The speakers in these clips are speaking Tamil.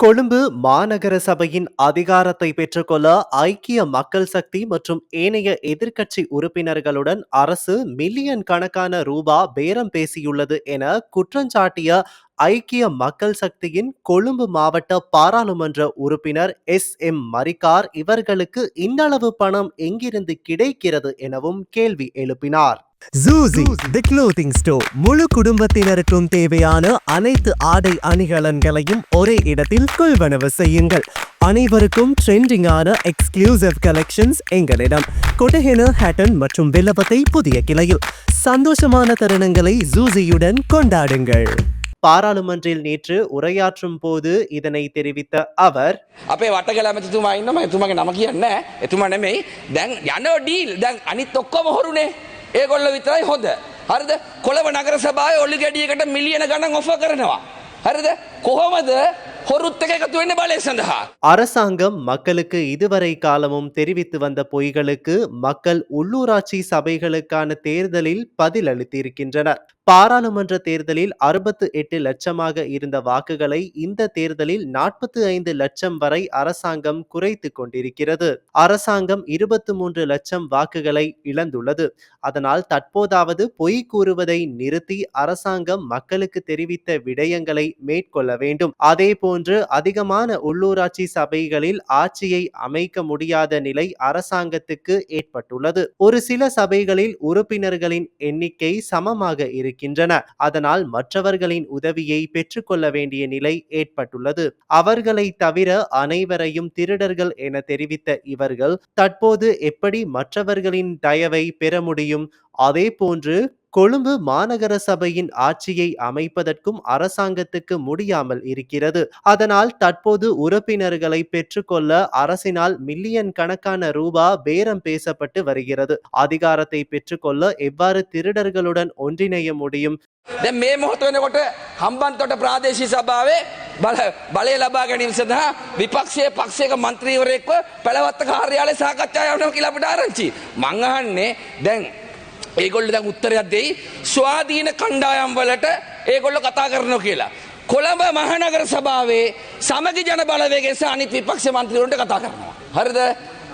கொழும்பு மாநகர சபையின் அதிகாரத்தை பெற்றுக்கொள்ள ஐக்கிய மக்கள் சக்தி மற்றும் ஏனைய எதிர்க்கட்சி உறுப்பினர்களுடன் அரசு மில்லியன் கணக்கான ரூபா பேரம் பேசியுள்ளது என குற்றஞ்சாட்டிய ஐக்கிய மக்கள் சக்தியின் கொழும்பு மாவட்ட பாராளுமன்ற உறுப்பினர் எஸ் எம் மரிக்கார் இவர்களுக்கு இன்னளவு பணம் எங்கிருந்து கிடைக்கிறது எனவும் கேள்வி எழுப்பினார். ஜூசி தி க்ளோத்திங் ஸ்டோர் முழு குடும்பத்தினருக்கும் தேவையான அனைத்து ஆடை அணிகலன்களையும் ஒரே இடத்தில் கொள்வனவு செய்யுங்கள் அனைவருக்கும் ட்ரெண்டிங்கான எக்ஸ்க்ளூசிவ் கலெக்ஷன்ஸ் எங்களிடம் கொட்டஹென ஹேட்டன் மற்றும் வில்லபத்தை புதிய கிளையில் சந்தோஷமான தருணங்களை ஜூசியுடன் கொண்டாடுங்கள் பாராளுமன்றில் நேற்று உரையாற்றும் போது இதனை தெரிவித்த அவர் අපේ වටකල ඇමතිතුමා ඉන්නම එතුමගේ නම කියන්න එතුමා නෙමෙයි දැන් යනෝ ඩීල් දැන් අනිත් ඔක්කොම හොරුනේ ඒගොල්ල විතරයි හොඳ. හරිද? කොළඹ නගර සභාවේ ඔලි ගැඩියකට මිලියන ගණන් ඔෆර් කරනවා. හරිද? කොහොමද அரசாங்கம் மக்களுக்கு இதுவரை காலமும் தெரிவித்து வந்த பொய்களுக்கு மக்கள் உள்ளூராட்சி சபைகளுக்கான தேர்தலில் பதில் அளித்திருக்கின்றனர் பாராளுமன்ற தேர்தலில் அறுபத்து எட்டு லட்சமாக இருந்த வாக்குகளை இந்த தேர்தலில் நாற்பத்தி ஐந்து லட்சம் வரை அரசாங்கம் குறைத்து கொண்டிருக்கிறது. அரசாங்கம் இருபத்தி மூன்று லட்சம் வாக்குகளை இழந்துள்ளது. அதனால் தற்போதாவது பொய் கூறுவதை நிறுத்தி அரசாங்கம் மக்களுக்கு தெரிவித்த விடயங்களை மேற்கொள்ள வேண்டும். அதே போன்று போன்று அதிகமான உள்ளூராட்சி சபைகளில் ஆட்சியை அமைக்க முடியாத நிலை அரசாங்கத்துக்கு ஏற்பட்டுள்ளது. ஒரு சில சபைகளில் உறுப்பினர்களின் எண்ணிக்கை சமமாக இருக்கின்றன. அதனால் மற்றவர்களின் உதவியை பெற்றுக்கொள்ள வேண்டிய நிலை ஏற்பட்டுள்ளது. அவர்களை தவிர அனைவரையும் திருடர்கள் என தெரிவித்த இவர்கள் தற்போது எப்படி மற்றவர்களின் தயவை பெற முடியும்? அதே போன்று கொழும்பு மாநகர சபையின் ஆட்சியை அமைப்பதற்கும் அரசாங்கத்துக்கு முடியாமல் இருக்கிறது அதனால் தற்போது உறுப்பினர்களை பெற்றுக்கொள்ள அரசினால் மில்லியன் கணக்கான ரூபா பேரம் பேசப்பட்டு வருகிறது அதிகாரத்தை பெற்றுக்கொள்ள எவ்வாறு திருடர்களுடன் ஒன்றிணைய முடியும் දැන් මේ මොහොත වෙනකොට හම්බන්තොට ප්‍රාදේශී සභාවේ බල බලය ලබා ගැනීම සඳහා විපක්ෂයේ පක්ෂයක මන්ත්‍රීවරයෙක්ව පැළවත්ත කාර්යාලය සාකච්ඡා යවනවා කියලා අපිට ආරංචි. මං අහන්නේ දැන් ඒගොල්ලෝ දැන් උත්තරයක් දෙයි ස්වාධීන කණ්ඩායම් වලට ඒගොල්ලෝ කතා කරනවා කියලා. කොළඹ මහනගර සභාවේ සමගි ජන බලවේගය සහ අනිත් විපක්ෂ මන්ත්‍රීවරුන්ට කතා කරනවා. හරිද?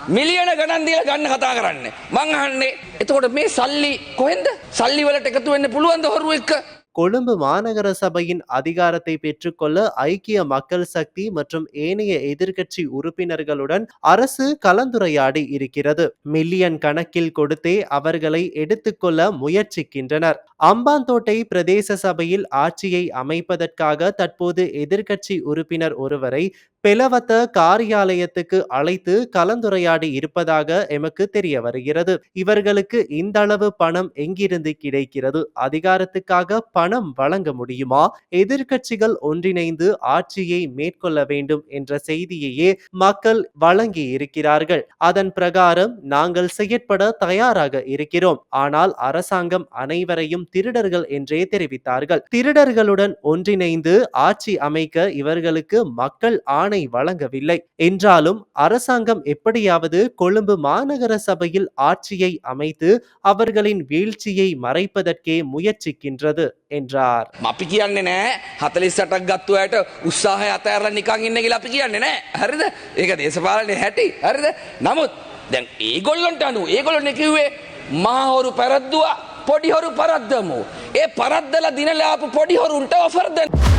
මිලියන ගණන් දීලා ගන්න කතා කරන්නේ. මං අහන්නේ එතකොට මේ සල්ලි කොහෙන්ද? සල්ලි වලට එකතු වෙන්න පුළුවන්ද හොරු එක්ක? கொழும்பு மாநகர சபையின் அதிகாரத்தை பெற்றுக்கொள்ள ஐக்கிய மக்கள் சக்தி மற்றும் ஏனைய எதிர்க்கட்சி உறுப்பினர்களுடன் அரசு கலந்துரையாடி இருக்கிறது. மில்லியன் கணக்கில் கொடுத்தே அவர்களை எடுத்துக்கொள்ள முயற்சிக்கின்றனர். அம்பாந்தோட்டை பிரதேச சபையில் ஆட்சியை அமைப்பதற்காக தற்போது எதிர்க்கட்சி உறுப்பினர் ஒருவரை பெலவத்த காரியாலயத்துக்கு அழைத்து கலந்துரையாடி இருப்பதாக எமக்கு தெரிய வருகிறது. இவர்களுக்கு இந்த அளவு பணம் எங்கிருந்து கிடைக்கிறது? அதிகாரத்துக்காக பணம் வழங்க முடியுமா? எதிர்க்கட்சிகள் ஒன்றிணைந்து ஆட்சியை மேற்கொள்ள வேண்டும் என்ற செய்தியையே மக்கள் வழங்கி இருக்கிறார்கள் அதன் பிரகாரம் நாங்கள் செயற்பட தயாராக இருக்கிறோம். ஆனால் அரசாங்கம் அனைவரையும் திருடர்கள் என்றே தெரிவித்தார்கள். திருடர்களுடன் ஒன்றிணைந்து ஆட்சி அமைக்க இவர்களுக்கு மக்கள் ஆணை வழங்கவில்லை. என்றாலும் அரசாங்கம் எப்படியாவது கொழும்பு மாநகர சபையில் ஆட்சியை அமைத்து அவர்களின் வீழ்ச்சியை மறைப்பதற்கே முயற்சிக்கின்றது. என்றார் අපි කියන්නේ නෑ හතලිස් සටක් ගත්තු අයට උත්සාහය අතඇරල නිකං ඉන්න කියලා අපි කියන්නේ නෑ හරිද ඒක දේශපාලනය හැටි හරිද නමුත් දැන් ඒගොල්ලොන්ට අනු ඒගොල්ලොන කිව්වේ මාහොරු පැරද්දවා පොඩිහොරු පරද්දමු ඒ පරද්දල දිනලාපු පොඩිහොරුන්ට ඔෆර්දන්න